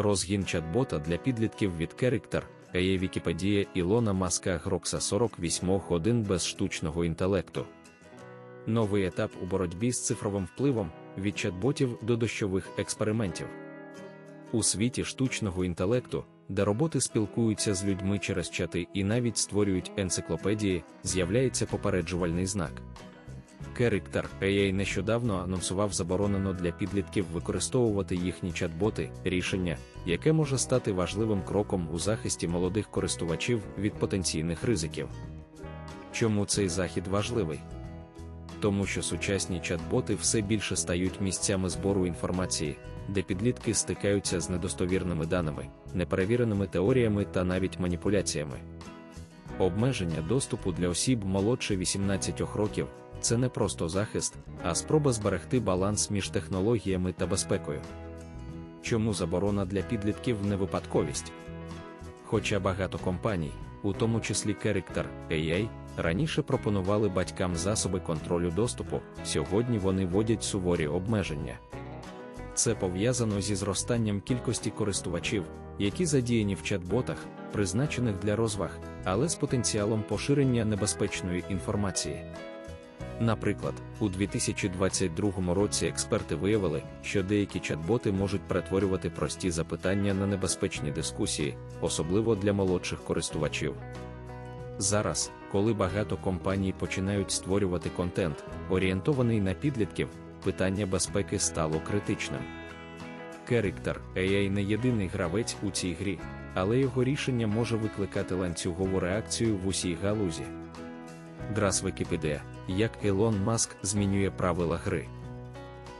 Розгін чат-бота для підлітків від Character, AI Вікіпедія Ілона Маска Грокса 48 годин без штучного інтелекту. Новий етап у боротьбі з цифровим впливом від чат-ботів до дощових експериментів. У світі штучного інтелекту, де роботи спілкуються з людьми через чати і навіть створюють енциклопедії, з'являється попереджувальний знак. Character AI нещодавно анонсував заборонено для підлітків використовувати їхні чат-боти, рішення, яке може стати важливим кроком у захисті молодих користувачів від потенційних ризиків. Чому цей захід важливий? Тому що сучасні чат-боти все більше стають місцями збору інформації, де підлітки стикаються з недостовірними даними, неперевіреними теоріями та навіть маніпуляціями. Обмеження доступу для осіб молодше 18 років це не просто захист, а спроба зберегти баланс між технологіями та безпекою. Чому заборона для підлітків не випадковість? Хоча багато компаній, у тому числі Character AI, раніше пропонували батькам засоби контролю доступу, сьогодні вони вводять суворі обмеження. Це пов'язано зі зростанням кількості користувачів, які задіяні в чат-ботах, призначених для розваг, але з потенціалом поширення небезпечної інформації. Наприклад, у 2022 році експерти виявили, що деякі чат-боти можуть перетворювати прості запитання на небезпечні дискусії, особливо для молодших користувачів. Зараз, коли багато компаній починають створювати контент, орієнтований на підлітків, питання безпеки стало критичним. Character AI не єдиний гравець у цій грі, але його рішення може викликати ланцюгову реакцію в усій галузі. Драс Вікіпедія, як Ілон Маск змінює правила гри.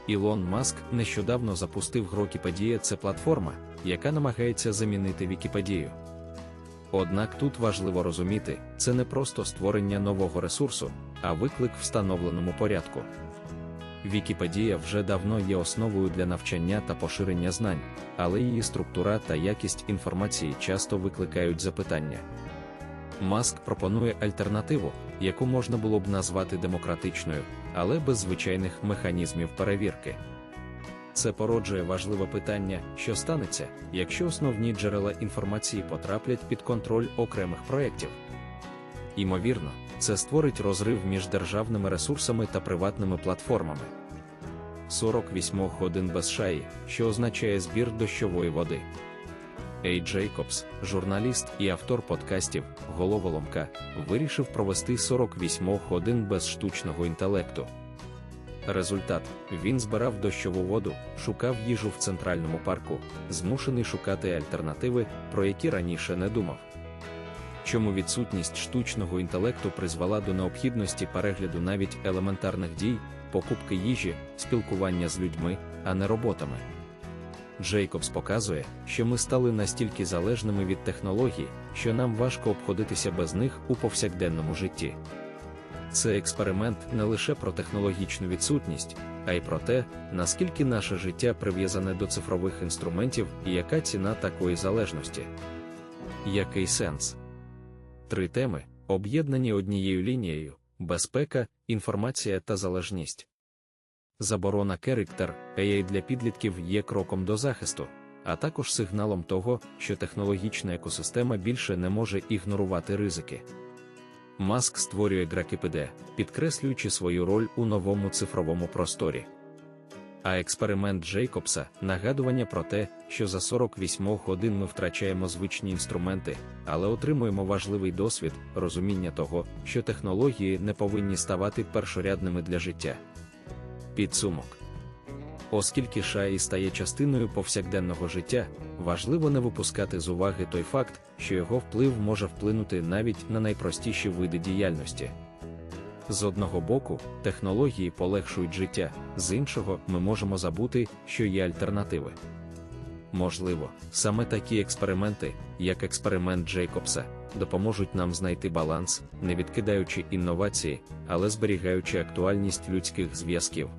Ілон Маск нещодавно запустив Грокіпедія це платформа, яка намагається замінити Вікіпедію. Однак тут важливо розуміти, це не просто створення нового ресурсу, а виклик встановленому порядку. Вікіпедія вже давно є основою для навчання та поширення знань, але її структура та якість інформації часто викликають запитання. Маск пропонує альтернативу, яку можна було б назвати демократичною, але без звичайних механізмів перевірки. Це породжує важливе питання, що станеться, якщо основні джерела інформації потраплять під контроль окремих проєктів. Імовірно, це створить розрив між державними ресурсами та приватними платформами. 48 годин без шаї, що означає збір дощової води. Ей Джейкобс, журналіст і автор подкастів Головоломка, вирішив провести 48 годин без штучного інтелекту. Результат він збирав дощову воду, шукав їжу в центральному парку, змушений шукати альтернативи, про які раніше не думав. Чому відсутність штучного інтелекту призвела до необхідності перегляду навіть елементарних дій, покупки їжі, спілкування з людьми, а не роботами. Джейкобс показує, що ми стали настільки залежними від технологій, що нам важко обходитися без них у повсякденному житті. Це експеримент не лише про технологічну відсутність, а й про те, наскільки наше життя прив'язане до цифрових інструментів і яка ціна такої залежності. Який сенс? Три теми, об'єднані однією лінією: безпека, інформація та залежність. Заборона Character AI для підлітків є кроком до захисту, а також сигналом того, що технологічна екосистема більше не може ігнорувати ризики. Маск створює Гракіпеде, підкреслюючи свою роль у новому цифровому просторі. А експеримент Джейкобса нагадування про те, що за 48 годин ми втрачаємо звичні інструменти, але отримуємо важливий досвід, розуміння того, що технології не повинні ставати першорядними для життя. Підсумок. Оскільки шаї стає частиною повсякденного життя, важливо не випускати з уваги той факт, що його вплив може вплинути навіть на найпростіші види діяльності. З одного боку, технології полегшують життя, з іншого, ми можемо забути, що є альтернативи. Можливо, саме такі експерименти, як експеримент Джейкобса, допоможуть нам знайти баланс, не відкидаючи інновації, але зберігаючи актуальність людських зв'язків.